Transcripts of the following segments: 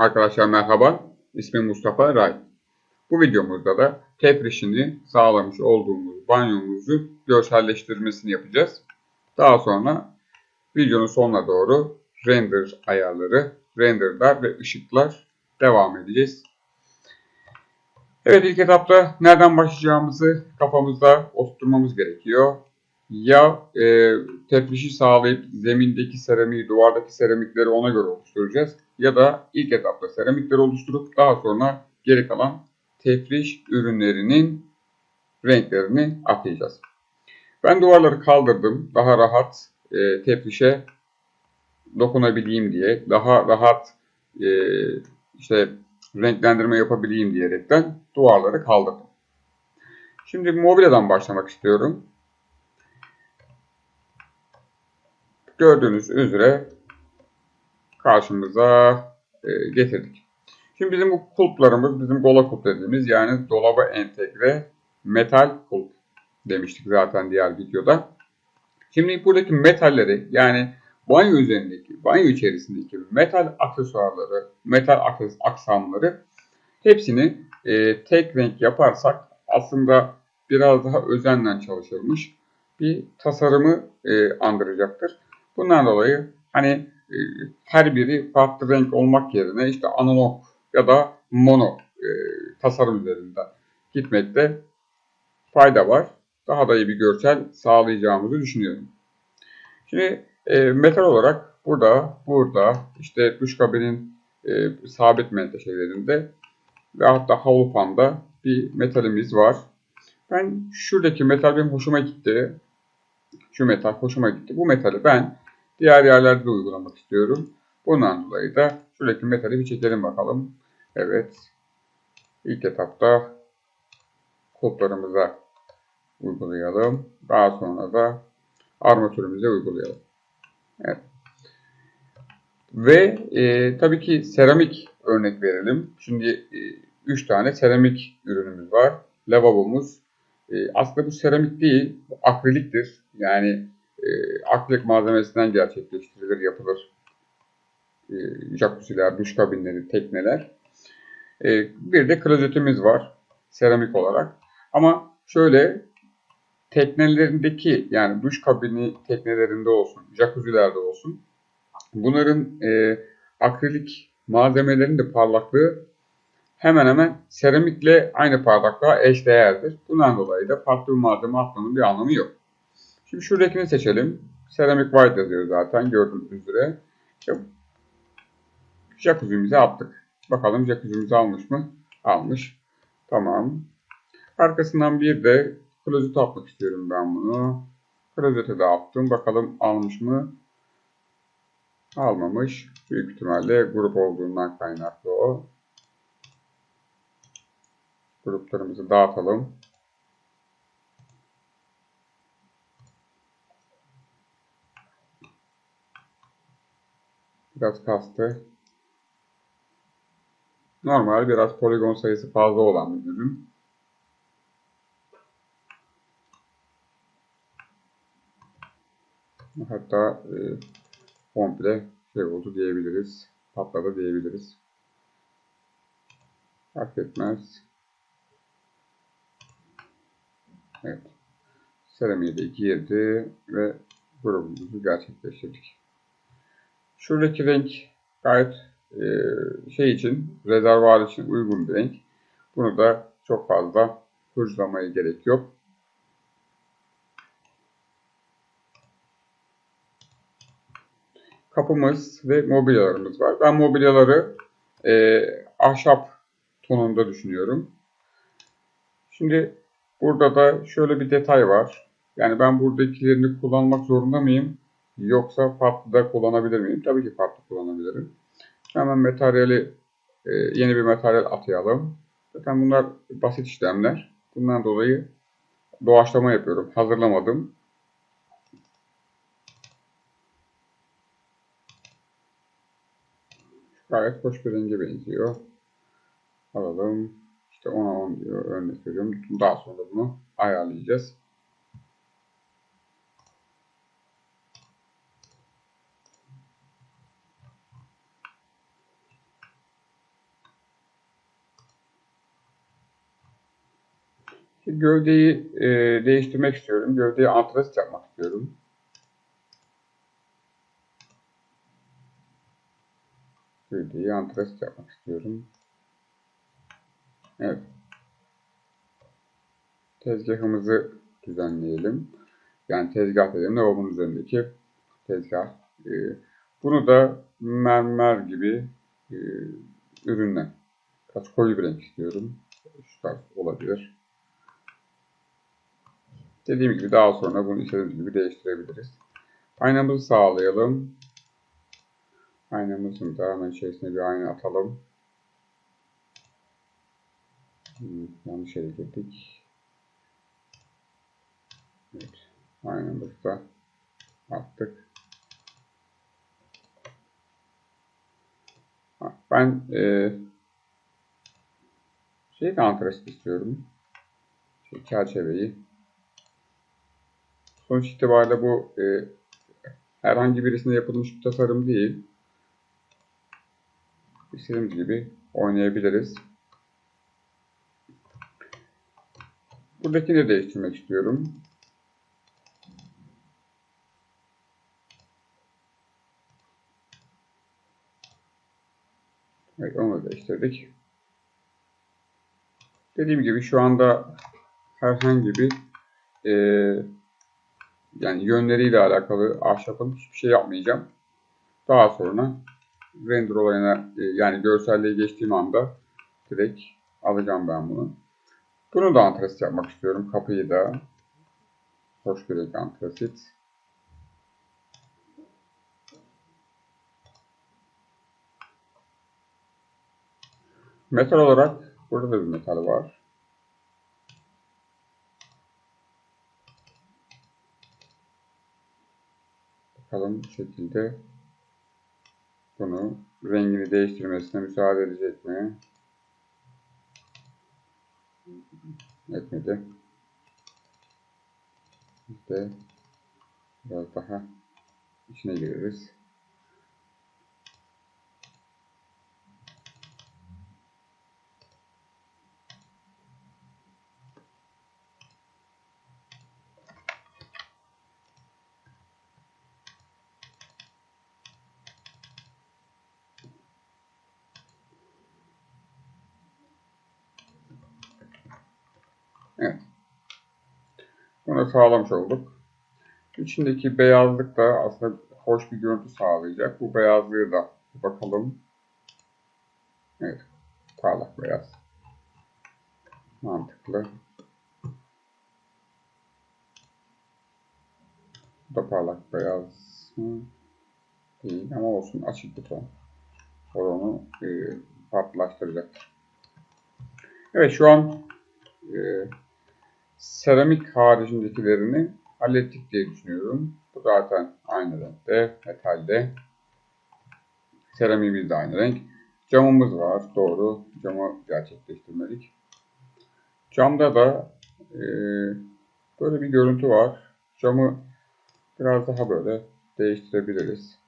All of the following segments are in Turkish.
Arkadaşlar merhaba. İsmim Mustafa Ray. Bu videomuzda da tefrişini sağlamış olduğumuz banyomuzu görselleştirmesini yapacağız. Daha sonra videonun sonuna doğru render ayarları, renderlar ve ışıklar devam edeceğiz. Evet ilk etapta nereden başlayacağımızı kafamızda oturtmamız gerekiyor. Ya e, tefrişi sağlayıp zemindeki seramiği, duvardaki seramikleri ona göre oluşturacağız. Ya da ilk etapta seramikleri oluşturup daha sonra geri kalan tefriş ürünlerinin renklerini atayacağız. Ben duvarları kaldırdım. Daha rahat e, tefrişe dokunabileyim diye, daha rahat e, işte renklendirme yapabileyim diyerekten duvarları kaldırdım. Şimdi mobilyadan başlamak istiyorum. Gördüğünüz üzere karşımıza e, getirdik. Şimdi bizim bu kulplarımız, bizim gola kulp dediğimiz yani dolaba entegre metal kulp demiştik zaten diğer videoda. Şimdi buradaki metalleri yani banyo üzerindeki, banyo içerisindeki metal aksesuarları, metal aksamları hepsini e, tek renk yaparsak aslında biraz daha özenle çalışılmış bir tasarımı e, andıracaktır. Bundan dolayı hani e, her biri farklı renk olmak yerine işte analog ya da mono e, tasarım üzerinden gitmekte fayda var. Daha da iyi bir görsel sağlayacağımızı düşünüyorum. Şimdi e, metal olarak burada, burada işte duş kabinin e, sabit menteşelerinde ve hatta havlu panda bir metalimiz var. Ben şuradaki metal benim hoşuma gitti. Şu metal hoşuma gitti. Bu metali ben diğer yerlerde de uygulamak istiyorum. Bundan dolayı da şuradaki metali bir çekelim bakalım. Evet. İlk etapta kulplarımıza uygulayalım. Daha sonra da armatürümüze uygulayalım. Evet. Ve e, tabii ki seramik örnek verelim. Şimdi 3 e, tane seramik ürünümüz var. Lavabomuz. E, aslında bu seramik değil, bu akriliktir. Yani e, akrilik malzemesinden gerçekleştirilir, yapılır. E, jacuzziler, duş kabinleri, tekneler. E, bir de klozetimiz var seramik olarak. Ama şöyle teknelerindeki yani duş kabini teknelerinde olsun, jacuzzilerde olsun bunların e, akrilik malzemelerin de parlaklığı hemen hemen seramikle aynı parlaklığa eşdeğerdir. Bundan dolayı da farklı bir malzeme atmanın bir anlamı yok. Şimdi şuradakini seçelim. Ceramic White yazıyor zaten gördüğünüz üzere. Jacuzzi'mizi attık. Bakalım jacuzzi'mizi almış mı? Almış. Tamam. Arkasından bir de klozet atmak istiyorum ben bunu. Klozete de attım. Bakalım almış mı? Almamış. Büyük ihtimalle grup olduğundan kaynaklı o. Gruplarımızı dağıtalım. Biraz kastı. Normal biraz poligon sayısı fazla olan bir ürün. Hatta e, komple şey oldu diyebiliriz. Patladı diyebiliriz. Fark etmez. Evet. Seramiğe de girdi ve grubumuzu gerçekleştirdik. Şuradaki renk gayet e, şey için, rezervuar için uygun bir renk. Bunu da çok fazla hırçlamaya gerek yok. Kapımız ve mobilyalarımız var. Ben mobilyaları e, ahşap tonunda düşünüyorum. Şimdi burada da şöyle bir detay var. Yani ben buradakilerini kullanmak zorunda mıyım? Yoksa farklı da kullanabilir miyim? Tabii ki farklı kullanabilirim. Hemen materyali e, yeni bir materyal atayalım. Zaten bunlar basit işlemler. Bundan dolayı doğaçlama yapıyorum. Hazırlamadım. Gayet hoş bir renge benziyor. Alalım. İşte 10'a 10 diyor. Örnek veriyorum. Daha sonra bunu ayarlayacağız. Gövdeyi e, değiştirmek istiyorum. Gövdeyi antrasit yapmak istiyorum. Gövdeyi antrasit yapmak istiyorum. Evet. Tezgahımızı düzenleyelim. Yani tezgah dediğim lavabonun üzerindeki tezgah. Ee, bunu da mermer gibi e, ürünle kaç koyu bir renk istiyorum. Şu tarz olabilir. Dediğim gibi daha sonra bunu istediğimiz gibi değiştirebiliriz. Aynamızı sağlayalım. Aynamızın da hemen içerisine bir ayna atalım. Yanlış yere girdik. Evet. Aynamızı da attık. Ben e, şey kontrast istiyorum. Şey, çerçeveyi. Sonuç itibariyle bu e, herhangi birisinde yapılmış bir tasarım değil. İstediğimiz gibi oynayabiliriz. Buradakini de değiştirmek istiyorum. Evet onu değiştirdik. Dediğim gibi şu anda herhangi bir e, yani yönleriyle alakalı ahşapın hiçbir şey yapmayacağım. Daha sonra render olayına e, yani görselliğe geçtiğim anda direkt alacağım ben bunu. Bunu da antrasit yapmak istiyorum. Kapıyı da hoş renk antrasit. Metal olarak burada da bir metal var. Bakalım bu şekilde bunu rengini değiştirmesine müsaade edecek mi? Etmedi. Biz biraz daha içine gireriz. Evet. Bunu sağlamış olduk. İçindeki beyazlık da aslında hoş bir görüntü sağlayacak. Bu beyazlığı da bakalım. Evet. Parlak beyaz. Mantıklı. Bu da parlak beyaz. Değil ama olsun açık bir ton. Onu e, farklılaştıracaktır. Evet şu an e, seramik haricindekilerini hallettik diye düşünüyorum. Bu zaten aynı renkte, metalde. Seramiğimiz de aynı renk. Camımız var, doğru. Camı gerçekleştirmedik. Camda da e, böyle bir görüntü var. Camı biraz daha böyle değiştirebiliriz.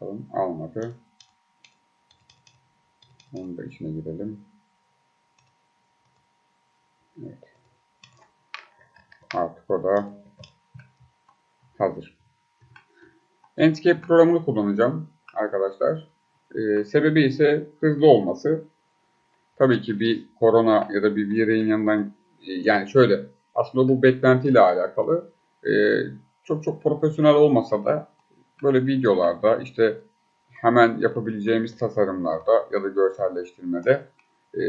Bakalım almadı. Onun da içine girelim. Evet. Artık o da hazır. Enscape programını kullanacağım arkadaşlar. Ee, sebebi ise hızlı olması. Tabii ki bir korona ya da bir vireyin yanından e, yani şöyle aslında bu beklentiyle alakalı e, çok çok profesyonel olmasa da böyle videolarda işte hemen yapabileceğimiz tasarımlarda ya da görselleştirmede e,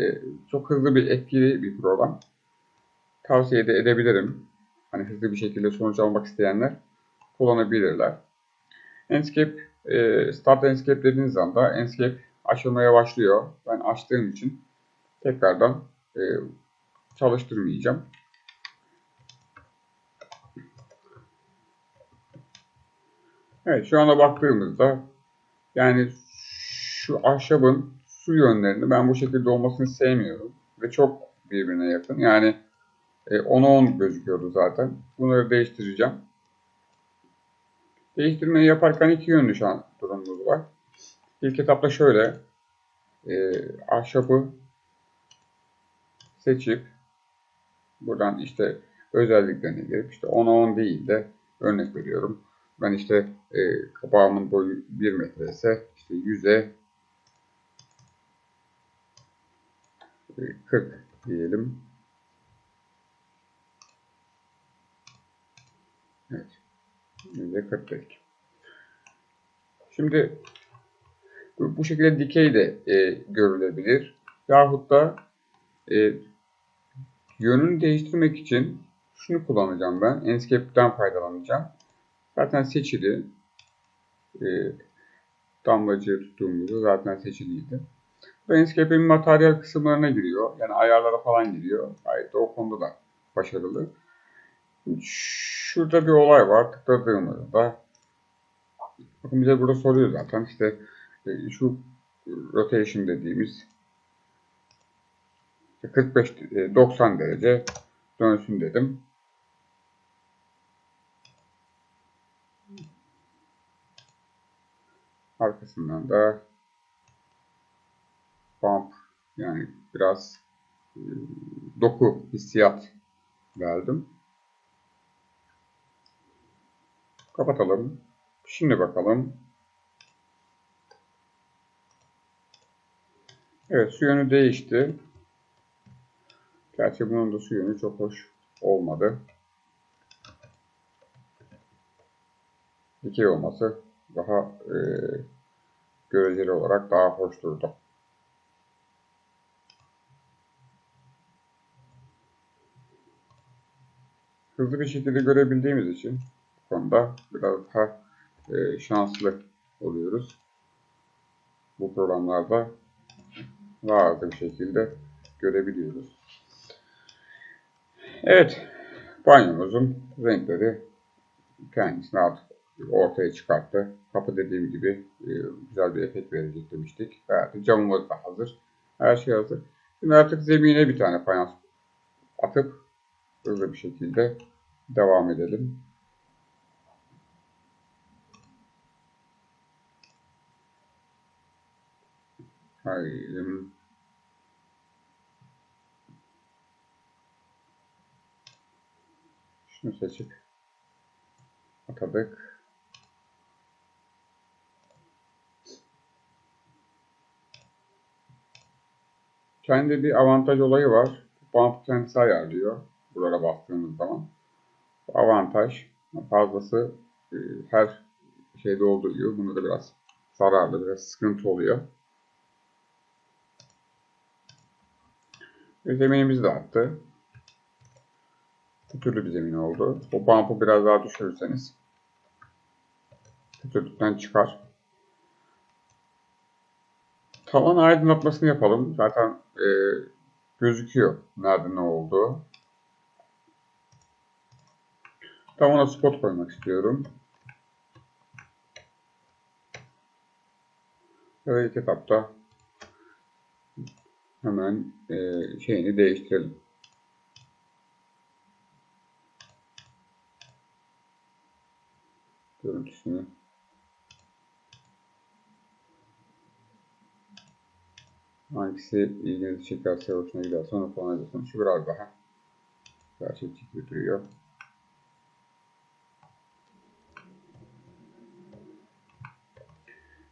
çok hızlı bir etkili bir program tavsiye de edebilirim. Hani hızlı bir şekilde sonuç almak isteyenler kullanabilirler. Enscape, e, Start Enscape dediğiniz anda Enscape açılmaya başlıyor. Ben açtığım için tekrardan e, çalıştırmayacağım. Evet şu anda baktığımızda yani şu ahşabın su yönlerini ben bu şekilde olmasını sevmiyorum. Ve çok birbirine yakın. Yani e, 10'a 10 gözüküyordu zaten. Bunları değiştireceğim. Değiştirmeyi yaparken iki yönlü şu an durumumuz var. İlk etapta şöyle e, ahşabı seçip buradan işte özelliklerine girip işte 10'a 10 değil de örnek veriyorum. Ben işte e, kapağımın boyu 1 metre ise işte 100'e e, 40 diyelim. Evet. 100'e 40 dedik. Şimdi bu, şekilde dikey de e, görülebilir. Yahut da e, yönünü değiştirmek için şunu kullanacağım ben. Enscape'den faydalanacağım. Zaten seçili. E, damlacı tuttuğumuzda zaten seçiliydi. Bu Enscape'in materyal kısımlarına giriyor. Yani ayarlara falan giriyor. Gayet de o konuda da başarılı. Şurada bir olay var. Tıkladığımızda bakın bize burada soruyor zaten. İşte e, şu rotation dediğimiz 45 90 e, derece dönsün dedim. Arkasından da bump yani biraz e, doku hissiyat verdim. Kapatalım. Şimdi bakalım. Evet su yönü değişti. Gerçi bunun da su yönü çok hoş olmadı. Dikey olması daha e, göreceli olarak daha hoş durdu. Hızlı bir şekilde görebildiğimiz için konuda biraz daha e, şanslı oluyoruz. Bu programlarda rahat bir şekilde görebiliyoruz. Evet, banyomuzun renkleri kendisini artık ortaya çıkarttı. Kapı dediğim gibi e, güzel bir efekt verecek demiştik. Evet, camımız da hazır. Her şey hazır. Şimdi artık zemine bir tane fayans atıp hızlı bir şekilde devam edelim. Haydi. Şunu seçip atadık. Kendi bir avantaj olayı var. Bump kendisi ayarlıyor. Buralara bastığımız zaman. Avantaj. Fazlası e, her şeyde olduğu gibi bunu da biraz zararlı, biraz sıkıntı oluyor. Ve zeminimizi de attı. Pütürlü bir zemin oldu. O bump'ı biraz daha düşürürseniz pütürlükten çıkar. Tavan aydınlatmasını yapalım. Zaten e, gözüküyor nerede ne olduğu. Tavana spot koymak istiyorum. Ve ilk etapta hemen e, şeyini değiştirelim. Görüntüsünü. Hangisi ilginizi çekerse hoşuna giderse onu kullanabilirsiniz. Şu biraz daha gerçekçi gibi duruyor.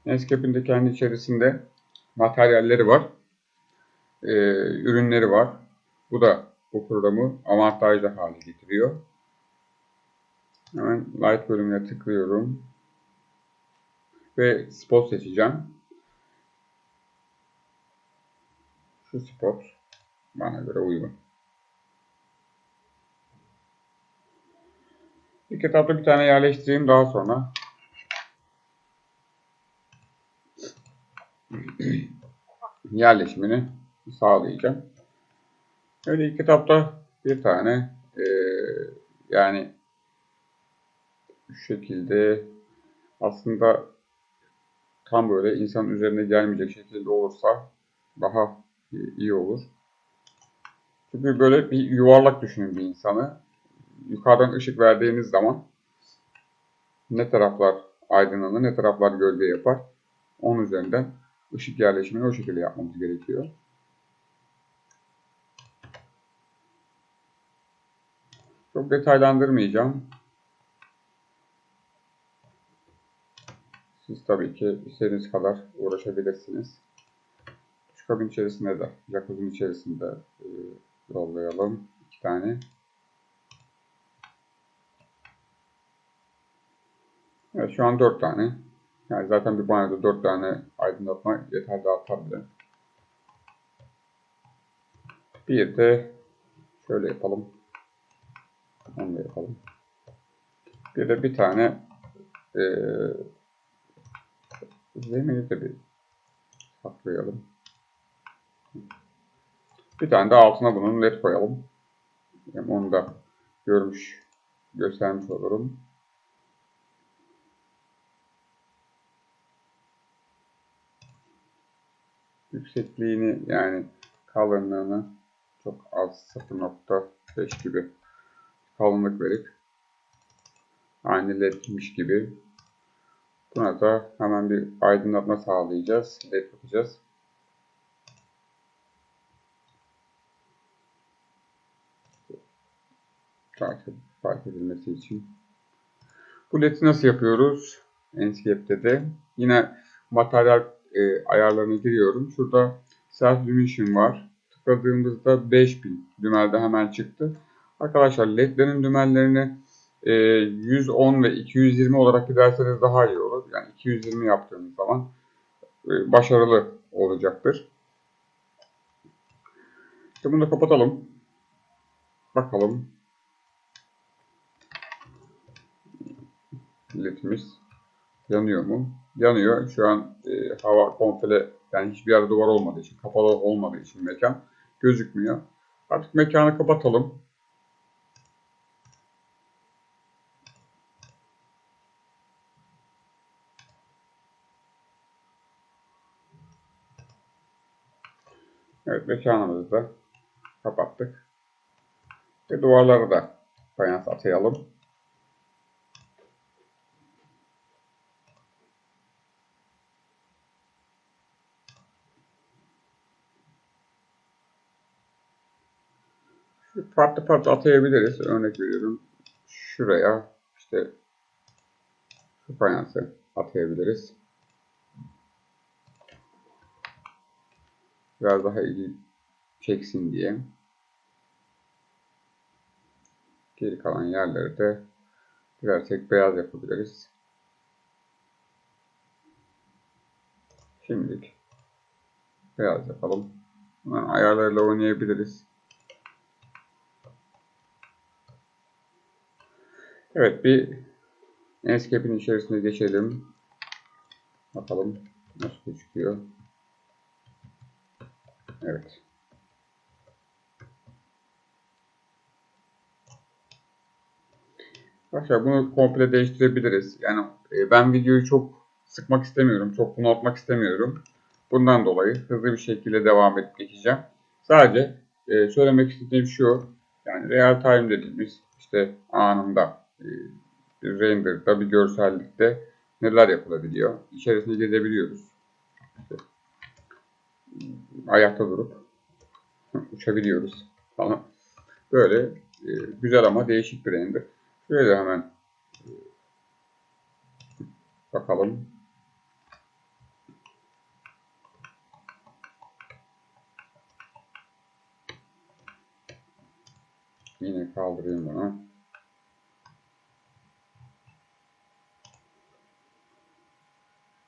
Nescape'in de kendi içerisinde materyalleri var e, ürünleri var. Bu da bu programı avantajlı hale getiriyor. Hemen Light bölümüne tıklıyorum. Ve spot seçeceğim. Şu spot bana göre uygun. İlk etapta bir tane yerleştireyim daha sonra. yerleşimini sağlayacağım. Öyle ilk kitapta bir tane e, yani şu şekilde aslında tam böyle insan üzerine gelmeyecek şekilde olursa daha iyi olur. Çünkü böyle bir yuvarlak düşünün bir insanı. Yukarıdan ışık verdiğiniz zaman ne taraflar aydınlanır, ne taraflar gölge yapar. Onun üzerinden ışık yerleşimini o şekilde yapmamız gerekiyor. Çok detaylandırmayacağım. Siz tabii ki istediğiniz kadar uğraşabilirsiniz. Şu kabin içerisinde de, jacuzzi'nin içerisinde e, yollayalım. iki tane. Evet şu an 4 tane. Yani zaten bir banyoda 4 tane aydınlatma yeterli artar. Bir de şöyle yapalım. Onu yapalım. Bir de bir tane e, de bir saklayalım. Bir tane de altına bunun led koyalım. Yani onu da görmüş, göstermiş olurum. Yüksekliğini yani kalınlığını çok az 0.5 gibi kalınlık verip aynı ledmiş gibi buna da hemen bir aydınlatma sağlayacağız. Led yapacağız. takip fark edilmesi için. Bu led'i nasıl yapıyoruz? Enscape'de de. Yine materyal e, ayarlarına giriyorum. Şurada Self Illumination var. Tıkladığımızda 5000 dümelde hemen çıktı. Arkadaşlar ledlerin dümenlerini e, 110 ve 220 olarak giderseniz daha iyi olur. Yani 220 yaptığınız zaman e, başarılı olacaktır. İşte bunu da kapatalım. Bakalım ledimiz yanıyor mu? Yanıyor. Şu an e, hava komple yani hiçbir yerde duvar olmadığı için, kapalı olmadığı için mekan gözükmüyor. Artık mekanı kapatalım. Evet mekanımızı da kapattık. Ve duvarları da fayans atayalım. farklı farklı atayabiliriz. Örnek veriyorum. Şuraya işte şu fayansı atayabiliriz. Biraz daha ilgi çeksin diye. Geri kalan yerleri de dilersek beyaz yapabiliriz. Şimdilik beyaz yapalım. Hemen ayarlarla oynayabiliriz. Evet bir Enscape'in içerisine geçelim. Bakalım nasıl gözüküyor. Evet. Arkadaşlar bunu komple değiştirebiliriz. Yani e, ben videoyu çok sıkmak istemiyorum. Çok bunaltmak istemiyorum. Bundan dolayı hızlı bir şekilde devam edip geçeceğim. Sadece e, söylemek istediğim şu. Yani real time dediğimiz işte anında e, bir render'da bir görsellikte neler yapılabiliyor. İçerisine gezebiliyoruz. İşte, ayakta durup uçabiliyoruz falan. Böyle e, güzel ama değişik bir render. Şöyle hemen e, bakalım. Yine kaldırayım bunu.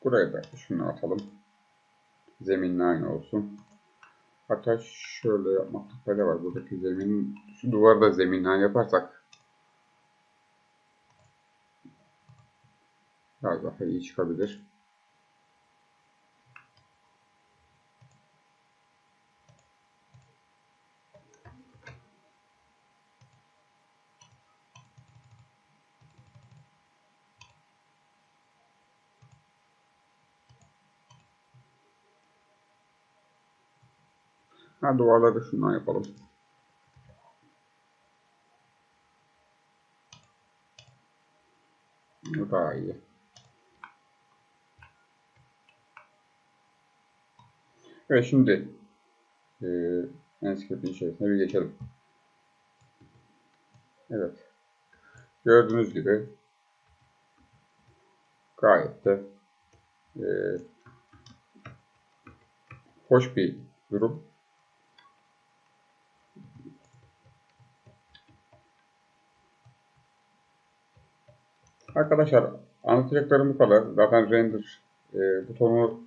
Buraya da şunu atalım. Zeminle aynı olsun. Hatta şöyle yapmakta fayda var. Buradaki zemin, şu duvarı da zeminle yaparsak biraz daha iyi çıkabilir. Ha duvarları şundan yapalım. Bu daha iyi. Evet şimdi e, Enscape'in içerisine bir geçelim. Evet. Gördüğünüz gibi gayet de e, hoş bir durum. Arkadaşlar anlatacaklarım bu kadar. Zaten render e, butonu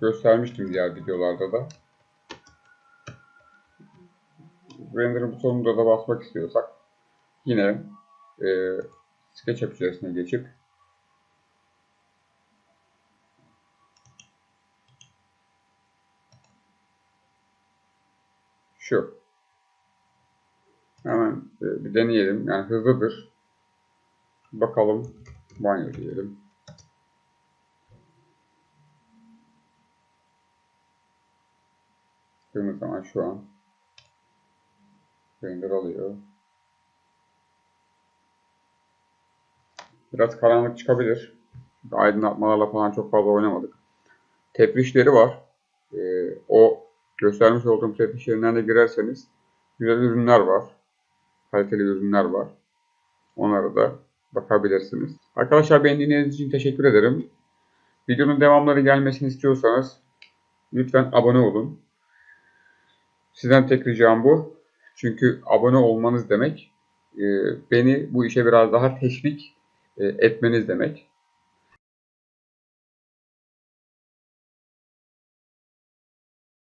göstermiştim diğer videolarda da. Render butonunda da basmak istiyorsak yine e, SketchUp içerisine geçip şu hemen e, bir deneyelim. Yani hızlıdır. Bakalım banyo diyelim. Baktığımız zaman şu an render alıyor. Biraz karanlık çıkabilir. Aydınlatmalarla falan çok fazla oynamadık. Teprişleri var. Ee, o göstermiş olduğum teprişlerinden de girerseniz güzel ürünler var. Kaliteli ürünler var. Onlara da bakabilirsiniz. Arkadaşlar beni dinlediğiniz için teşekkür ederim. Videonun devamları gelmesini istiyorsanız lütfen abone olun. Sizden tek ricam bu. Çünkü abone olmanız demek e, beni bu işe biraz daha teşvik e, etmeniz demek.